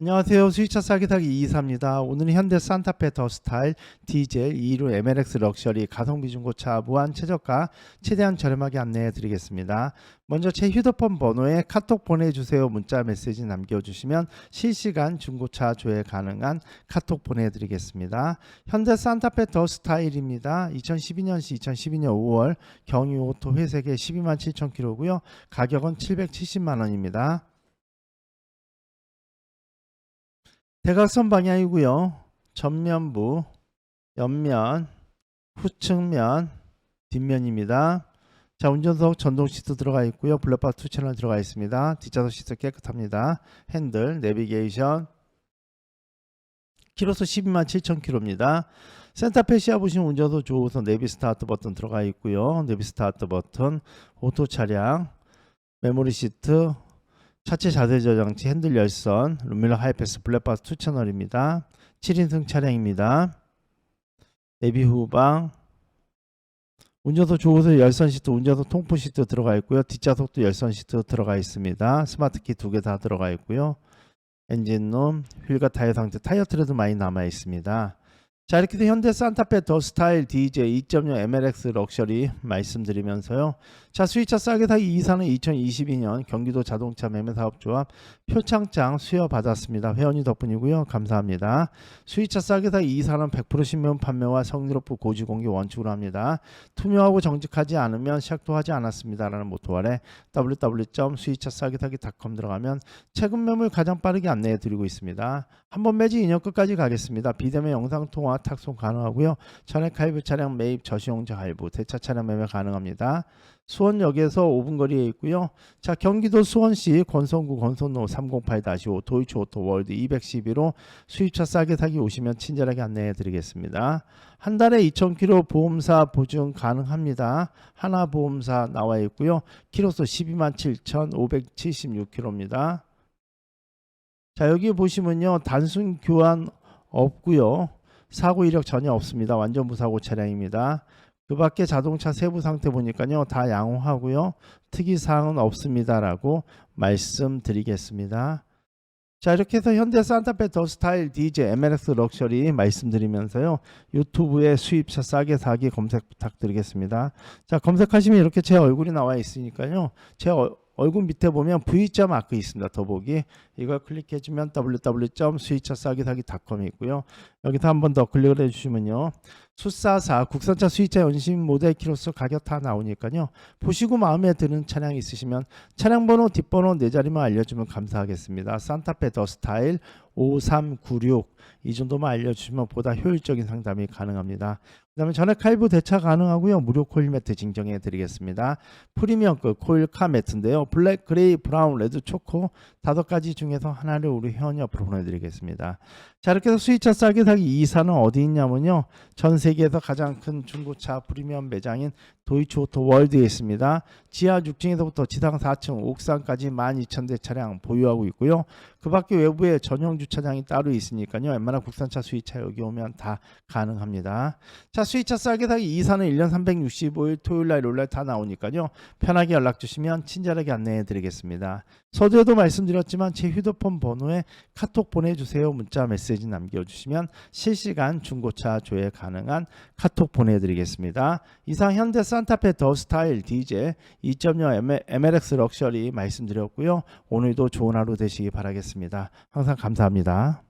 안녕하세요. 수위차 싸게 타기 이사입니다. 오늘은 현대 산타페 더 스타일 디젤 2로 MLX 럭셔리 가성비 중고차 무한 최저가 최대한 저렴하게 안내해 드리겠습니다. 먼저 제 휴대폰 번호에 카톡 보내주세요 문자 메시지 남겨주시면 실시간 중고차 조회 가능한 카톡 보내드리겠습니다. 현대 산타페 더 스타일입니다. 2012년시 2012년 5월 경유 오토 회색에 12만 7천 킬로고요. 가격은 770만 원입니다. 대각선 방향이고요. 전면부, 옆면, 후측면, 뒷면입니다. 자, 운전석 전동 시트 들어가 있고요. 블랙박 투 채널 들어가 있습니다. 뒷좌석 시트 깨끗합니다. 핸들, 내비게이션. 키로수 12만 7천 킬로입니다. 센터페 시야 보시면 운전석 조우선 내비 스타트 버튼 들어가 있고요. 내비 스타트 버튼, 오토 차량, 메모리 시트, 차체 자세 저장치, 핸들 열선, 루밀러 하이패스 블랙박스 2 채널입니다. 7인승 차량입니다. 내비 후방, 운전석 조우석 열선 시트, 운전석 통풍 시트 들어가 있고요. 뒷좌석도 열선 시트 들어가 있습니다. 스마트키 두 개 다 들어가 있고요. 엔진룸, 휠과 타이어 상태, 타이어 트레도 많이 남아 있습니다. 자 이렇게 해서 현대 산타페 더 스타일 DJ 2.0 MLX 럭셔리 말씀드리면서요. 자 수위차 싸게 사기 2사는 2022년 경기도 자동차 매매사업조합 표창장 수여받았습니다. 회원이 덕분이고요. 감사합니다. 수위차 싸게 사기 2사는 100% 신면 판매와 성리롭고 고지공개 원칙으로 합니다. 투명하고 정직하지 않으면 시작도 하지 않았습니다 라는 모토 아래 www.수위차싸게 사기.com 들어가면 최근 매물 가장 빠르게 안내해 드리고 있습니다. 한번 매직 2년 끝까지 가겠습니다. 비대면 영상 통화 탁송 가능하고요. 전액 할부 차량 매입 저시용자 할부 대차 차량 매매 가능합니다. 수원역에서 5분 거리에 있고요. 자 경기도 수원시 권성구 권선로 308-5 도이치오토 월드 212로 수입차 싸게 사기 오시면 친절하게 안내해 드리겠습니다. 한 달에 2,000km 보험사 보증 가능합니다. 하나 보험사 나와 있고요. 키로수 12만 7,576km입니다. 자 여기 보시면요 단순 교환 없고요 사고 이력 전혀 없습니다. 완전 무사고 차량입니다. 그 밖에 자동차 세부 상태 보니까요 다 양호하고요. 특이 사항은 없습니다라고 말씀드리겠습니다. 자 이렇게 해서 현대 산타페 더 스타일 DJ MLX 럭셔리 말씀드리면서요 유튜브에 수입차 싸게 사기 검색 부탁드리겠습니다. 자 검색하시면 이렇게 제 얼굴이 나와 있으니까요 제 어- 얼굴 밑에 보면 V자 마크 있습니다. 더보기 이걸 클릭해주면 www.수위차싸기사기.com이 있고요. 여기서 한 번 더 클릭을 해주시면요. 수사사 국산차 수위차 연심 모델 키로수 가격 다 나오니까요. 보시고 마음에 드는 차량 있으시면 차량 번호 뒷번호 네 자리만 알려주면 감사하겠습니다. 산타페 더 스타일 5396 이 정도만 알려주시면 보다 효율적인 상담이 가능합니다. 그 다음에 전액 할부 대차 가능하고요. 무료 코일 매트 증정해 드리겠습니다. 프리미엄급 코일 카 매트인데요. 블랙, 그레이, 브라운, 레드, 초코 다섯 가지 중에서 하나를 우리 회원이 옆으로 보내드리겠습니다. 자 이렇게 해서 수입차 싸게 사기 2사는 어디 있냐면요. 전 세계에서 가장 큰 중고차 프리미엄 매장인 도이치오토 월드에 있습니다. 지하 6층에서부터 지상 4층, 옥상까지 12,000대 차량 보유하고 있고요. 그 밖에 외부에 전용 주차장이 따로 있으니까요. 웬만한 국산차 수입차 여기 오면 다 가능합니다. 자 수입차 싸게 사기 2사는 1년 365일 토요일 날 롤날 다 나오니까요. 편하게 연락 주시면 친절하게 안내해 드리겠습니다. 서두에도 말씀드렸지만 제 휴대폰 번호에 카톡 보내주세요. 문자 메시지 남겨주시면 실시간 중고차 조회 가능한 카톡 보내드리겠습니다. 이상 현대 산타페 더 스타일 DJ 2.0 MLX 럭셔리 말씀드렸고요. 오늘도 좋은 하루 되시기 바라겠습니다. 항상 감사합니다.